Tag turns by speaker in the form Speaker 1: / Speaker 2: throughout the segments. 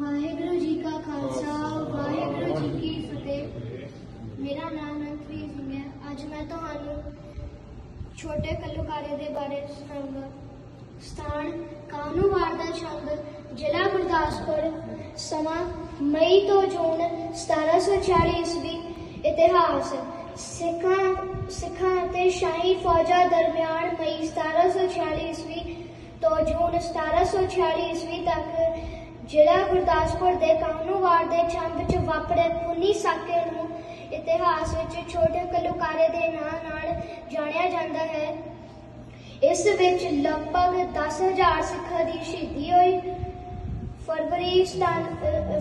Speaker 1: ਵਾਹਿਗੁਰੂ ਜੀ ਕਾ ਖਾਲਸਾ, ਵਾਹਿਗੁਰੂ ਜੀ ਕੀ ਫਤਿਹ। ਮੇਰਾ ਨਾਮ ਨੰਦਪ੍ਰੀਤ ਸਿੰਘ ਹੈ। ਅੱਜ ਮੈਂ ਤੁਹਾਨੂੰ ਛੋਟੇ ਕੱਲੂਕਾਰੇ ਦੇ ਬਾਰੇ ਸੁਣਾਉਂਗਾ। ਸਥਾਨ ਕਾਨੂੰਵਾਰ ਦਾ ਛੰਦ ਜ਼ਿਲ੍ਹਾ ਗੁਰਦਾਸਪੁਰ, ਸਮਾਂ ਮਈ ਤੋਂ ਜੂਨ 1746 ਈਸਵੀ ਇਤਿਹਾਸ। ਸਿੱਖਾਂ ਸਿੱਖਾਂ ਅਤੇ ਸ਼ਾਹੀ ਫੌਜਾਂ ਦਰਮਿਆਨ ਮਈ 1746 ਈਸਵੀ ਤੋਂ ਜੂਨ 1746 ਈਸਵੀ ਤੱਕ ਜ਼ਿਲ੍ਹਾ ਗੁਰਦਾਸਪੁਰ ਦੇ ਕਾਨੂੰਵਾਰ ਦੇ ਛੰਬ 'ਚ ਵਾਪਰੇ ਪੁੰਨੀ ਸਾਕੇ ਨੂੰ ਇਤਿਹਾਸ ਵਿੱਚ ਛੋਟੇ ਕਲੂਕਾਰੇ ਦੇ ਨਾਂ ਨਾਲ ਜਾਣਿਆ ਜਾਂਦਾ ਹੈ। ਇਸ ਵਿੱਚ ਲਗਭਗ 10000 ਸਿੱਖਾਂ ਦੀ ਸ਼ਹੀਦੀ ਹੋਈ। ਫਰਵਰੀ ਸਤਾਨ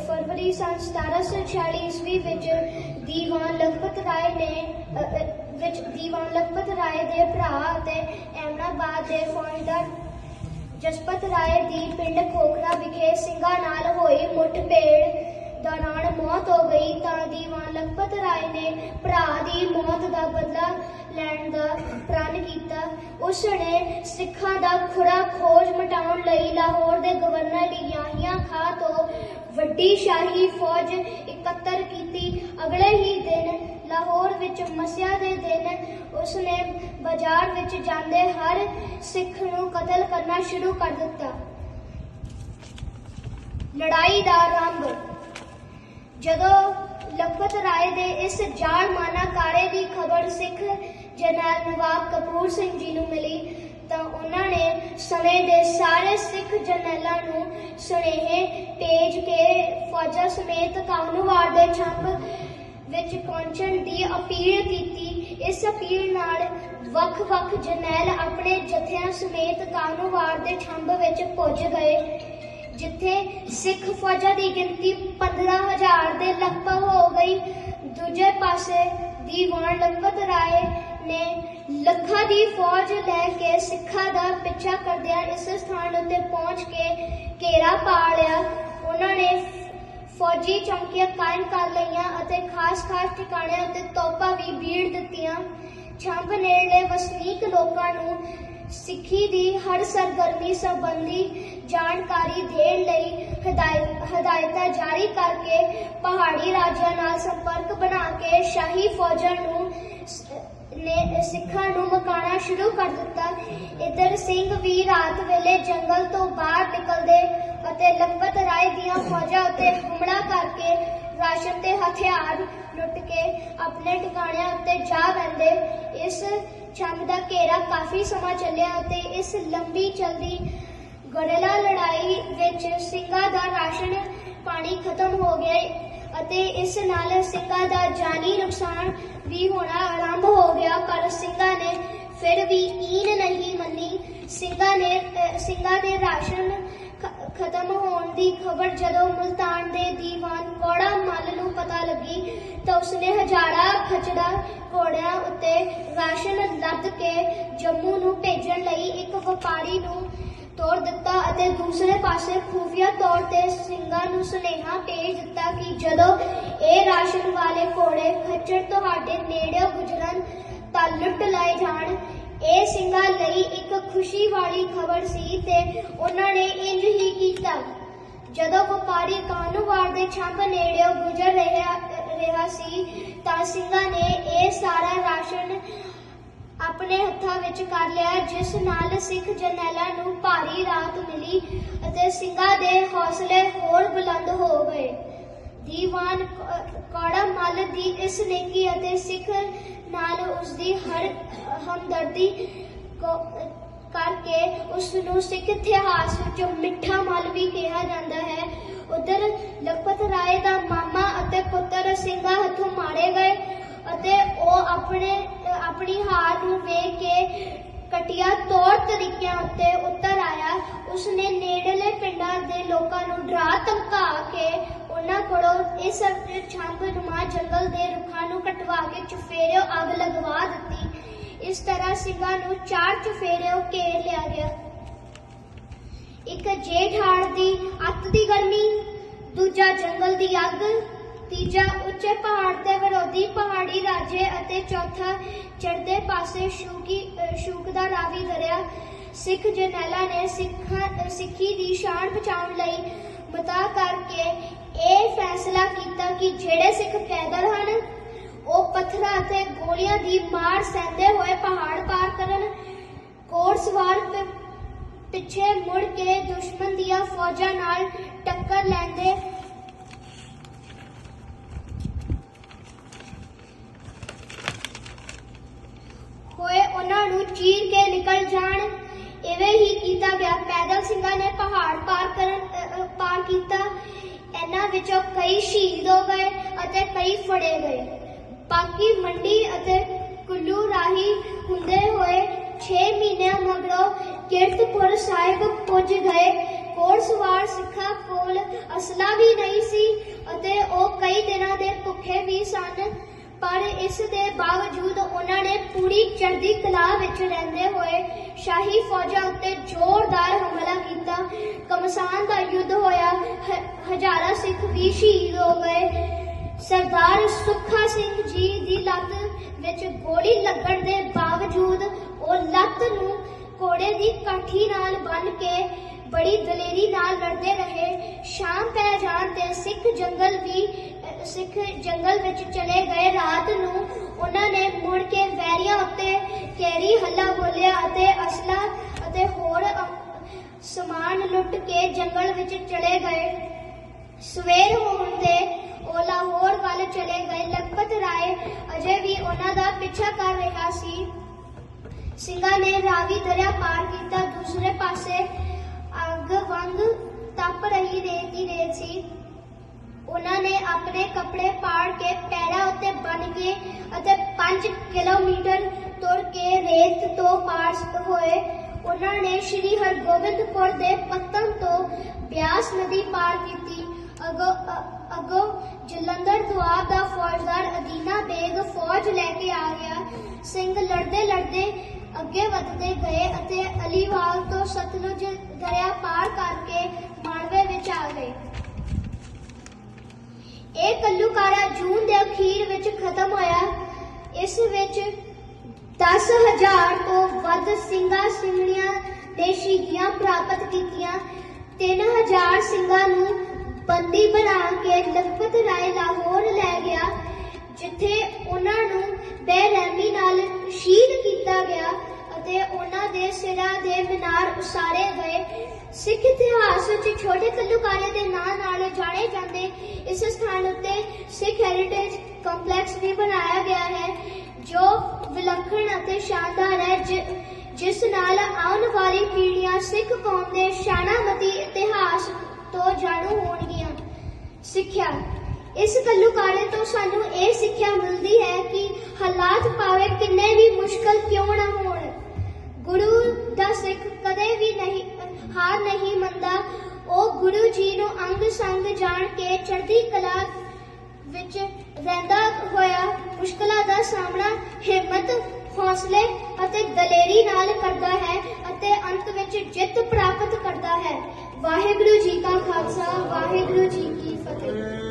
Speaker 1: ਫਰਵਰੀ ਸੰਨ 1746 ਈਸਵੀ ਵਿੱਚ ਦੀਵਾਨ ਲਖਪਤ ਰਾਏ ਨੇ ਅ, ਵਿੱਚ ਦੀਵਾਨ ਲਖਪਤ ਰਾਏ ਦੇ ਭਰਾ ਅਤੇ ਅਹਿਮਦਾਬਾਦ ਦੇ ਫੌਜਦਾਰ ਜਸਪਤ ਰਾਏ ਦੀ ਪਿੰਡ ਖੋਖਰਾ ਵਿਖੇ ਸਿੰਘਾਂ ਨਾਲ ਹੋਈ ਮੁੱਠਭੇੜ ਦੌਰਾਨ ਮੌਤ ਹੋ ਗਈ। ਤਾਂ ਦੀਵਾਨ ਲਖਪਤ ਰਾਏ ਨੇ ਭਰਾ ਦੀ ਮੌਤ ਦਾ ਬਦਲਾ ਲੈਣ ਦਾ ਪ੍ਰਣ ਕੀਤਾ। ਉਸ ਨੇ ਸਿੱਖਾਂ ਦਾ ਖੁਰਾ ਖੋਜ ਮਟਾਉਣ ਲਈ ਲਾਹੌਰ ਦੇ ਗਵਰਨਰ ਯਾਹੀਆ ਖਾਂ ਤੋਂ ਵੱਡੀ ਸ਼ਾਹੀ ਫੌਜ ਲਾਹੌਰ ਵਿੱਚ ਮਸਿਆ ਦੇ ਦਿਨ ਉਸਨੇ ਬਾਜ਼ਾਰ ਵਿੱਚ ਜਾਂਦੇ ਹਰ ਸਿੱਖ ਨੂੰ ਕਤਲ ਕਰਨਾ ਸ਼ੁਰੂ ਕਰ ਦਿੱਤਾ। ਲੜਾਈ ਦਾ ਆਰੰਭ। ਜਦੋਂ ਲਖਪਤ ਰਾਏ ਦੇ ਇਸ ਜਾਲਮਾਨਾ ਕਾਰੇ ਦੀ ਖਬਰ ਸਿੱਖ ਜਨਰਲ ਨਵਾਬ ਕਪੂਰ ਸਿੰਘ ਜੀ ਨੂੰ ਮਿਲੀ, ਤਾਂ ਉਹਨਾਂ ਨੇ ਸਮੇਂ ਦੇ ਸਾਰੇ ਸਿੱਖ ਜਨਰਲਾਂ ਨੂੰ ਸੁਨੇਹੇ ਭੇਜ ਕੇ ਫੌਜਾਂ ਸਮੇਤ ਕਾਨੂੰਵਾਰ ਦੇ ਛੰਪ ਵਿੱਚ ਪਹੁੰਚਣ ਦੀ ਅਪੀਲ ਕੀਤੀ। ਇਸ ਅਪੀਲ ਨਾਲ ਵੱਖ-ਵੱਖ ਜਰਨੈਲ ਆਪਣੇ ਜਥਿਆਂ ਸਮੇਤ ਕਾਨੂੰਵਾਰ ਦੇ ਛੰਬ ਵਿੱਚ ਪੁੱਜ ਗਏ, ਜਿੱਥੇ ਸਿੱਖ ਫੌਜਾਂ ਦੀ ਗਿਣਤੀ 15000 ਦੇ ਲਗਭਗ ਹੋ ਗਈ। ਦੂਜੇ ਪਾਸੇ ਦੀਵਾਨ ਲੰਬਤ ਰਾਏ ਨੇ ਲੱਖਾਂ ਦੀ ਫੌਜ ਲੈ ਕੇ ਸਿੱਖਾਂ ਦਾ ਪਿੱਛਾ ਕਰਦਿਆਂ ਇਸ ਸਥਾਨ ਉੱਤੇ ਪਹੁੰਚ ਕੇ ਘੇਰਾ ਪਾ ਲਿਆ। ਉਹਨਾਂ ਨੇ ਫੌਜੀ ਚੌਕੀਆਂ ਕਾਇਮ ਕਰ ਲਈਆਂ ਅਤੇ ਖਾਸ-ਖਾਸ ਟਿਕਾਣਿਆਂ ਉੱਤੇ ਤੋਪਾਂ ਵੀ ਬੀੜ ਦਿੱਤੀਆਂ। ਛੰਭ ਨੇੜਲੇ ਵਸਨੀਕ ਲੋਕਾਂ ਨੂੰ ਸਿੱਖੀ ਦੀ ਹਰ ਸਰਗਰਮੀ ਸੰਬੰਧੀ ਜਾਣਕਾਰੀ ਦੇਣ ਲਈ ਹਦਾਇਤਾਂ ਜਾਰੀ ਕਰਕੇ ਪਹਾੜੀ ਰਾਜਾਂ ਨਾਲ ਸੰਪਰਕ ਬਣਾ ਕੇ ਸ਼ਾਹੀ ਫੌਜਾਂ ਨੂੰ ਨੇ ਸਿੱਖਾਂ ਨੂੰ ਮਕਾਣਾ ਸ਼ੁਰੂ ਕਰ ਦਿੱਤਾ। ਇਧਰ ਸਿੰਘ ਵੀ ਰਾਤ ਵੇਲੇ ਜੰਗਲ ਤੋਂ ਬਾਹਰ ਨਿਕਲਦੇ ਅਤੇ ਲਖਪਤ ਰਾਏ ਦੀਆਂ ਫੌਜਾਂ ਉੱਤੇ ਹਮਲਾ ਕਰਕੇ ਰਾਸ਼ਨ ਤੇ ਹਥਿਆਰ ਲੁੱਟ ਕੇ ਆਪਣੇ ਟਿਕਾਣਿਆਂ ਉੱਤੇ ਜਾ ਬੈੰਦੇ ਇਸ ਛੰਮ ਦਾ ਘੇਰਾ ਕਾਫੀ ਸਮਾਂ ਚੱਲਿਆ ਅਤੇ ਇਸ ਲੰਬੀ ਚਲਦੀ ਗੜੇਲਾ ਲੜਾਈ ਵਿੱਚ ਸਿੰਘਾਂ ਦਾ ਰਾਸ਼ਨ ਪਾਣੀ ਖਤਮ ਹੋ ਗਿਆ ਅਤੇ ਇਸ ਨਾਲ ਸਿੰਘਾਂ ਦਾ ਜਾਨੀ ਨੁਕਸਾਨ ਵੀ ਹੋਣਾ ਆਰੰਭ ਹੋ ਗਿਆ। ਪਰ ਸਿੰਘਾਂ ਨੇ ਫਿਰ ਵੀ ਈਨ ਨਹੀਂ ਮੰਨੀ। ਸਿੰਘਾਂ ਨੇ ਸਿੰਘਾਂ ਦੇ ਰਾਸ਼ਨ ਦੀ ਖਬਰ ਜਦੋਂ ਮੁਲਤਾਨ ਦੇ ਦੀਵਾਨ ਕੋੜਾ ਮੱਲ ਨੂੰ ਪਤਾ ਲੱਗੀ ਤਾਂ ਉਸਨੇ ਹਜ਼ਾਰਾਂ ਖਚੜਾ ਘੋੜਿਆਂ ਉੱਤੇ ਰਾਸ਼ਨ ਲੱਦ ਕੇ ਜੰਮੂ ਨੂੰ ਭੇਜਣ ਲਈ ਇੱਕ ਵਪਾਰੀ ਨੂੰ ਤੋੜ ਦਿੱਤਾ ਅਤੇ ਦੂਸਰੇ ਪਾਸੇ ਖੂਫੀਆ ਤੌਰ ਤੇ ਸਿੰਘਾਂ ਨੂੰ ਸੁਨੇਹਾ ਭੇਜ ਦਿੱਤਾ ਕਿ ਜਦੋਂ ਇਹ ਰਾਸ਼ਨ ਵਾਲੇ ਘੋੜੇ ਖੱਚਰ ਤੁਹਾਡੇ ਨੇੜੇ ਗੁਜ਼ਰਨ ਤਾਂ ਲੁੱਟ ਲਏ ਜਾਣ, ਇਹ ਸਿੰਘਾਂ ਲਈ ਇੱਕ ਖੁਸ਼ੀ ਵਾਲੀ ਖਬਰ ਸੀ ਤੇ ਉਹਨਾਂ ਨੇ ਇੰਜ ਹੀ ਕੀਤਾ। ਜਦੋਂ ਵਪਾਰੀ ਕਾਨੂੰਵਾਰ ਦੇ ਛੰਭ ਨੇੜਿਓਂ ਗੁਜ਼ਰ ਰਿਹਾ ਰਿਹਾ ਸੀ, ਤਾਂ ਸਿੰਘਾਂ ਨੇ ਇਹ ਸਾਰਾ ਰਾਸ਼ਨ ਆਪਣੇ ਹੱਥਾਂ ਵਿੱਚ ਕਰ ਲਿਆ, ਜਿਸ ਨਾਲ ਸਿੱਖ ਜਰਨੈਲਾਂ ਨੂੰ ਭਾਰੀ ਰਾਹਤ ਮਿਲੀ ਅਤੇ ਸਿੰਘਾਂ ਦੇ ਹੌਸਲੇ ਹੋਰ ਬੁਲੰਦ ਹੋ ਗਏ। ਦੀਵਾਨ ਕ- ਕੌੜਾ ਮੱਲ ਦੀ ਇਸ ਨੇਕੀ ਅਤੇ ਸਿੱਖ ਨਾਲ ਉਸ ਦੀ ਹਰ, ਹਮਦਰਦੀ ਕਰਕੇ ਉਸ ਨੂੰ ਸਿੱਖ ਇਤਿਹਾਸ ਵਿੱਚ ਮਿੱਠਾ ਮੱਲ ਵੀ ਕਿਹਾ ਜਾਂਦਾ ਹੈ। ਉਧਰ ਲਖਪਤ ਰਾਏ ਦਾ ਮਾਮਾ ਅਤੇ ਪੁੱਤਰ ਸਿੰਘਾਂ ਹੱਥੋਂ ਮਾਰੇ ਗਏ ਅਤੇ ਉਹ ਆਪਣੇ, ਆਪਣੀ ਹਾਰ ਨੂੰ ਵੇਖ ਕੇ ਕਟਿਆ ਤੌਰ ਤਰੀਕਿਆਂ ਉੱਤੇ ਉੱਤਰ ਆਇਆ। ਉਸਨੇ ਨੇੜਲੇ ਪਿੰਡਾਂ ਦੇ ਲੋਕਾਂ ਨੂੰ ਡਰਾ ਧਮਕਾ ਕੇ ਉਹਨਾਂ ਕੋਲੋਂ ਇਸ ਛੰਪ ਨੁਮਾ ਜੰਗਲ ਦੇ ਰੁੱਖਾਂ ਨੂੰ ਕਟਵਾ ਕੇ ਚੁਫੇਰਿਓ ਅੱਗ ਲਗਵਾ ਇਸ ਤਰ੍ਹਾਂ ਸਿੰਘਾਂ ਨੂੰ ਚਾਰ ਚੁਫੇਰਿਓ ਘੇਰ ਲਿਆ ਗਿਆ। ਇੱਕ ਜੇਠ ਹਾੜ ਦੀ ਅੱਤ ਦੀ ਗਰਮੀ, ਦੂਜਾ ਜੰਗਲ ਦੀ ਅੱਗ, ਤੀਜਾ ਉੱਚੇ ਪਹਾੜ ਤੇ ਵਿਰੋਧੀ ਪਹਾੜੀ ਰਾਜੇ ਅਤੇ ਚੌਥਾ ਚੜਦੇ ਪਾਸੇ ਸ਼ੂਕੀ ਸ਼ੂਕ ਦਾ ਰਾਵੀ ਦਰਿਆ। ਸਿੱਖ ਜਰਨੈਲਾਂ ਨੇ ਸਿੱਖਾਂ, ਸਿੱਖੀ ਦੀ ਸ਼ਾਨ ਬਚਾਉਣ ਲਈ ਬਤਾ ਕਰਕੇ ਇਹ ਫੈਸਲਾ ਕੀਤਾ ਕਿ ਜਿਹੜੇ ਸਿੱਖ ਪੈਦਲ ਹਨ ਉਹ ਪੱਥਰਾਂ ਅਤੇ ਗੋਲੀਆਂ ਦੀ ਮਾਰ ਸਹਿੰਦੇ ਹੋਏ ਪਹਾੜ ਪਾਰ ਕਰਨ ਘੋੜਸਵਾਰ ਪਿੱਛੇ ਮੁੜ ਕੇ ਦੁਸ਼ਮਣ ਦੀਆਂ ਫੌਜਾਂ ਨਾਲ ਟੱਕਰ ਲੈਂਦੇ। ਹੋਏ ਉਹਨਾਂ ਨੂੰ ਚੀਰ ਕੇ ਨਿਕਲ ਜਾਣ। ਇਵੇਂ ਹੀ ਕੀਤਾ ਗਿਆ। ਪੈਦਲ ਸਿੰਘਾਂ ਨੇ ਪਹਾੜ ਪਾਰ ਕਰਨ ਪਾਰ ਕੀਤਾ। ਇਹਨਾਂ ਵਿੱਚੋਂ ਕਈ ਸ਼ਹੀਦ ਹੋ ਗਏ ਅਤੇ ਕਈ ਫੜੇ ਗਏ। ਬਾਕੀ ਮੰਡੀ ਅਤੇ ਕੁੱਲੂ ਰਾਹੀ ਹੁੰਦੇ ਹੋਏ 6 ਮਹੀਨਿਆਂ ਮਗਰੋਂ ਕੀਰਤਪੁਰ ਸਾਹਿਬ ਪੁੱਜ ਗਏ। ਘੋੜਸਵਾਰ ਸਿੱਖਾਂ ਕੋਲ ਅਸਲਾ ਵੀ ਨਹੀਂ ਸੀ ਅਤੇ ਉਹ ਕਈ ਦਿਨਾਂ ਦੇ ਭੁੱਖੇ ਵੀ ਸਨ। ਪਰ ਇਸ ਦੇ ਬਾਵਜੂਦ ਉਹਨਾਂ ਨੇ ਪੂਰੀ ਚੜ੍ਹਦੀ ਕਲਾ ਵਿੱਚ ਰਹਿੰਦੇ ਹੋਏ ਸ਼ਾਹੀ ਫੌਜਾਂ ਉੱਤੇ ਜ਼ੋਰਦਾਰ ਹਮਲਾ ਕੀਤਾ। ਕਮਸਾਨ ਦਾ ਯੁੱਧ ਹੋਇਆ। ਹਜ਼ਾਰਾਂ ਸਿੱਖ ਵੀ ਸ਼ਹੀਦ ਹੋ ਗਏ। ਸਰਦਾਰ ਸੁੱਖਾ ਸਿੰਘ ਜੀ ਦੀ ਲੱਤ ਵਿੱਚ ਗੋਲੀ ਲੱਗਣ ਦੇ ਬਾਵਜੂਦ ਉਹ ਲੱਤ ਨੂੰ ਘੋੜੇ ਦੀ ਕਾਠੀ ਨਾਲ ਬੰਨ੍ਹ ਕੇ ਬੜੀ ਦਲੇਰੀ ਨਾਲ ਲੜਦੇ ਰਹੇ। ਸ਼ਾਮ ਪੈ ਜਾਣ ਤੇ ਸਿੱਖ ਜੰਗਲ ਵੀ ਸਿੱਖ ਜੰਗਲ ਵਿੱਚ ਚਲੇ ਗਏ। ਰਾਤ ਨੂੰ ਉਹਨਾਂ ਨੇ ਮੁੜ ਕੇ ਵੈਰੀਆਂ ਉੱਤੇ ਕੇਰੀ ਹੱਲਾ ਬੋਲਿਆ ਅਤੇ ਅਸਲਾ ਅਤੇ ਹੋਰ ਸਮਾਨ ਲੁੱਟ ਕੇ ਜੰਗਲ ਵਿੱਚ ਚਲੇ ਗਏ। ਸਵੇਰ ਹੋਣ ਤੇ ਉਹ ਲਾਹੌਰ ਵੱਲ ਚਲੇ ਗਏ ਲਖਪਤ ਰਾਏ ਅਜੇ ਵੀ ਉਹਨਾਂ ਦਾ ਪਿੱਛਾ ਕਰ ਰਿਹਾ ਸੀ। ਸਿੰਘਾਂ ਨੇ ਰਾਵੀ ਦਰਿਆ ਪਾਰ ਕੀਤਾ। ਦੂਸਰੇ ਪਾਸੇ ਅੱਗ ਵਾਂਗ ਤਪ ਰਹੀ ਰੇਤ ਦੀ ਰੇਤ ਸੀ ਉਹਨਾਂ ਨੇ ਆਪਣੇ ਕੱਪੜੇ ਪਾੜ ਕੇ ਪੈਰਾਂ ਉੱਤੇ ਬੰਨ ਕੇ ਅਤੇ 5 ਕਿਲੋਮੀਟਰ ਤੁਰ ਕੇ ਰੇਤ ਤੋਂ ਪਾਰ ਹੋਏ। ਉਹਨਾਂ ਨੇ ਸ਼੍ਰੀ ਹਰਗੋਬਿੰਦਪੁਰ ਦੇ ਪੱਤਨ ਤੋਂ ਬਿਆਸ ਨਦੀ ਪਾਰ ਕੀਤੀ। ਅਗੋ ਅ- ਅਗੋ ਜਲੰਧਰ ਦੁਆਬ ਦਾ ਫੌਜਦਾਰ ਅਦੀਨਾ ਬੇਗ ਫੌਜ ਲੈ ਕੇ ਆ ਗਿਆ। ਸਿੰਘ ਲੜਦੇ ਲੜਦੇ ਅੱਗੇ ਵਧਦੇ ਗਏ ਅਤੇ ਅਲੀਵਾਲ ਤੋਂ ਸਤਲੁਜ ਦਰਿਆ ਪਾਰ ਕਰਕੇ ਮਾਲਵੇ ਵਿੱਚ ਆ ਗਏ। ਇਹ ਕੱਲੂਕਾਰਾ ਜੂਨ ਦੇ ਅਖੀਰ ਵਿੱਚ ਖਤਮ ਹੋਇਆ। ਇਸ ਵਿੱਚ 10000 ਤੋਂ ਵੱਧ ਸਿੰਘਾਂ ਸਿੰਘਣੀਆਂ ਦੇ ਸ਼ਹੀਦੀਆਂ ਪ੍ਰਾਪਤ ਕੀਤੀਆਂ। 3000 ਸਿੰਘਾਂ ਨੂੰ ਬੰਦੀ ਬਣਾ ਕੇ ਲਖਪਤ ਰਾਏ ਲਾਹੌਰ ਲੈ ਗਿਆ। ਜਿੱਥੇ ਉਹਨਾਂ ਨੂੰ ਬੇਰਹਿਮੀ ਨਾਲ ਸ਼ਹੀਦ ਕੀਤਾ ਗਿਆ ਅਤੇ ਉਹਨਾਂ ਦੇ ਸਿਰਾਂ ਦੇ ਮੀਨਾਰ ਉਸਾਰੇ ਗਏ। ਸਿੱਖ ਇਤਿਹਾਸ ਵਿੱਚ ਛੋਟੇ ਕੱਲੂਕਾਰੇ ਦੇ ਨਾਂ ਨਾਲ ਜਾਣੇ ਜਾਂਦੇ ਇਸ ਸਥਾਨ ਉੱਤੇ ਸਿੱਖ ਹੈਰੀਟੇਜ ਕੰਪਲੈਕਸ ਵੀ ਬਣਾਇਆ ਗਿਆ ਹੈ, ਜੋ ਵਿਲੱਖਣ ਅਤੇ ਸ਼ਾਨਦਾਰ ਹੈ ਜਿਸ ਨਾਲ ਆਉਣ ਵਾਲੀ ਪੀੜ੍ਹੀਆਂ ਸਿੱਖ ਕੌਮ ਦੇ ਸ਼ਾਨਾਮਤੀ ਇਤਿਹਾਸ ਤੋਂ ਜਾਣੂ ਹੋਣਗੀਆਂ। ਸਿੱਖਿਆ ਇਸ ਕੱਲੂਕਾਰੇ ਤੋਂ ਸਾਨੂੰ ਇਹ ਸਿੱਖਿਆ ਮਿਲਦੀ ਹੈ ਕਿ ਹਾਲਾਤ ਭਾਵੇਂ ਕਿੰਨੇ ਵੀ ਮੁਸ਼ਕਲ ਕਿਉਂ ਨਾ ਹੋਣ। ਗੁਰੂ ਦਾ ਸਿੱਖ ਕਦੇ ਵੀ ਨਹੀਂ, ਹਾਰ ਨਹੀਂ ਮੰਨਦਾ। ਉਹ ਗੁਰੂ ਜੀ ਨੂੰ ਅੰਗ ਸੰਗ ਜਾਣ ਕੇ ਚੜ੍ਹਦੀ ਕਲਾ ਵਿੱਚ ਰਹਿੰਦਾ ਹੋਇਆ ਮੁਸ਼ਕਲਾਂ ਦਾ ਸਾਹਮਣਾ ਹਿੰਮਤ, ਹੌਸਲੇ ਅਤੇ ਦਲੇਰੀ ਨਾਲ ਕਰਦਾ ਹੈ ਅਤੇ ਅੰਤ ਵਿੱਚ ਜਿੱਤ ਪ੍ਰਾਪਤ ਕਰਦਾ ਹੈ। ਵਾਹਿਗੁਰੂ ਜੀ ਕਾ ਖਾਲਸਾ, ਵਾਹਿਗੁਰੂ ਜੀ ਕੀ ਫਤਿਹ।